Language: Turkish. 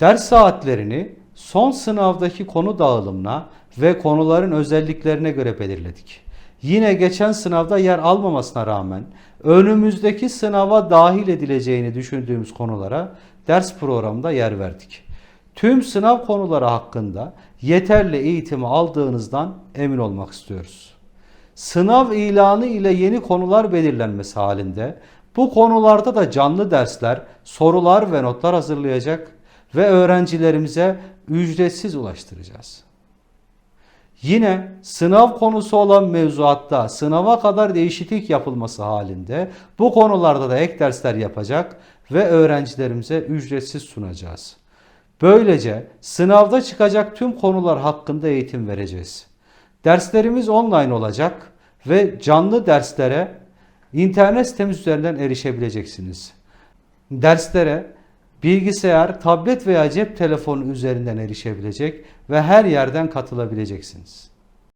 Ders saatlerini son sınavdaki konu dağılımına ve konuların özelliklerine göre belirledik. Yine geçen sınavda yer almamasına rağmen önümüzdeki sınava dahil edileceğini düşündüğümüz konulara ders programında yer verdik. Tüm sınav konuları hakkında yeterli eğitimi aldığınızdan emin olmak istiyoruz. Sınav ilanı ile yeni konular belirlenmesi halinde bu konularda da canlı dersler, sorular ve notlar hazırlayacak ve öğrencilerimize ücretsiz ulaştıracağız. Yine sınav konusu olan mevzuatta sınava kadar değişiklik yapılması halinde bu konularda da ek dersler yapacak ve öğrencilerimize ücretsiz sunacağız. Böylece sınavda çıkacak tüm konular hakkında eğitim vereceğiz. Derslerimiz online olacak ve canlı derslere internet sitemiz üzerinden erişebileceksiniz. Derslere bilgisayar, tablet veya cep telefonu üzerinden erişebilecek ve her yerden katılabileceksiniz.